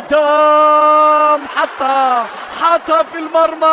تم حطها حطها في المرمى.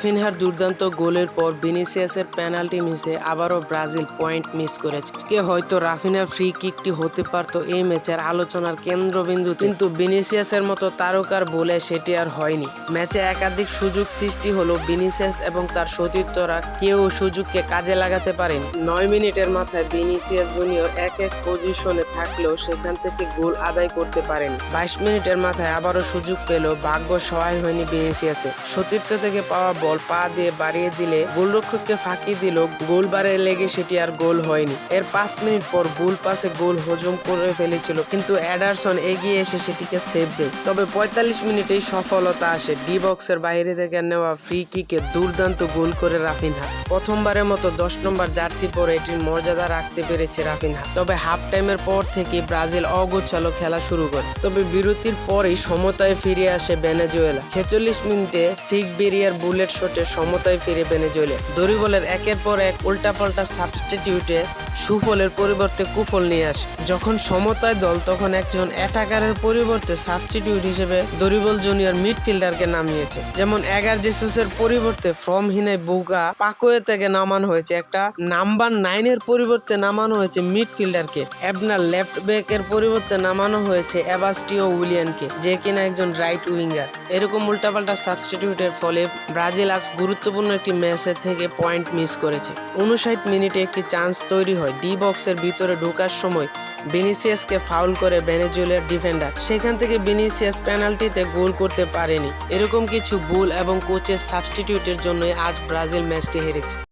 রাফিনহার দুর্দান্ত গোলের পর ভিনিসিয়াসের পেনাল্টি মিসে আবারও ব্রাজিল পয়েন্ট মিস করেছে। আজকে হয়তো রাফিনহার ফ্রি কিকটি হতে পারত এই ম্যাচের আলোচনার কেন্দ্রবিন্দু কিন্তু ভিনিসিয়াসের মতো তারকার বলে সেটি আর হয়নি। ম্যাচে একাধিক সুযোগ সৃষ্টি হলো ভিনিসিয়াস এবং তার সতীর্থরা। কেউ সুযোগকে কাজে লাগাতে পারেন। নয় মিনিটের মাথায় ভিনিসিয়াস জুনিয়র এক এক পজিশনে থাকলেও সেখান থেকে গোল আদায় করতে পারেন। বাইশ মিনিটের মাথায় আবারও সুযোগ পেল ভাগ্য সহায় হয়নি ভিনিসিয়াসে সতীর্থ থেকে পাওয়া বল, পা দিয়ে বাড়িয়ে দিলে গোলরক্ষককে ফাঁকি দিল। গোল বারে লেগে সেটি আর গোল হয়নি। এর পাঁচ মিনিট পর গোল পাসে গোল হজম করে ফেলেছিল। কিন্তু অ্যাডারসন এগিয়ে এসে সেটিকে সেভ দেয়। তবে পঁয়তাল্লিশ মিনিটেই সফলতা আসে। ডি বক্সের বাইরে থেকে নেওয়া ফ্রি কিকে দুর্দান্ত গোল করে রাফিনহা। প্রথমবারের মতো দশ নম্বর জার্সি পরে এটির মর্যাদা রাখতে পেরেছে রাফিনহা। তবে হাফ টাইমের পর থেকে ব্রাজিল অগোছালো খেলা শুরু করে। তবে বিরতির পরেই সমতায় ফিরে আসে ভেনেজুয়েলা। ছেচল্লিশ মিনিটে সিক বেরিয়ার বুলেট শটে সমতায় ফিরে ভেনেজুয়েলা দরিবলের একের পর এক উল্টাপাল্টা সাবস্টিটিউটে সুফলের পরিবর্তে কুফল নিয়ে আসে। যখন সমতায় দল, তখন একজন অ্যাটাকারের পরিবর্তে সাবস্টিটিউট হিসেবে দরিবল জুনিয়র মিডফিল্ডারকে নামিয়েছে। যেমন এগার জেসুসের পরিবর্তে ফ্রম হিনে বুগা পাকোয়ে থেকে নামানো হয়েছে। একটা নাম্বার নাইনের পরিবর্তে নামানো হয়েছে মিডফিল্ডারকে এবনার লেফট ব্যাকের পরিবর্তে নামানো হয়েছে এবাস্টিও উইলিয়ানকে যে কিনা একজন রাইট উইঙ্গার এরকম উল্টাপাল্টা সাবস্টিটিউটের ফলে ব্রাজিল আজ গুরুত্বপূর্ণ একটি ম্যাচের থেকে পয়েন্ট মিস করেছে। উনষাট মিনিটে একটি চান্স তৈরি হয়। ডি বক্সের ভিতরে ঢোকার সময় বেনিসিয়াসকে ফাউল করে ভেনেজুয়েলার ডিফেন্ডার। সেখান থেকে বেনিসিয়াস পেনাল্টিতে গোল করতে পারেনি। এরকম কিছু ভুল এবং কোচের সাবস্টিটিউটের জন্যই আজ ব্রাজিল ম্যাচটি হেরেছে।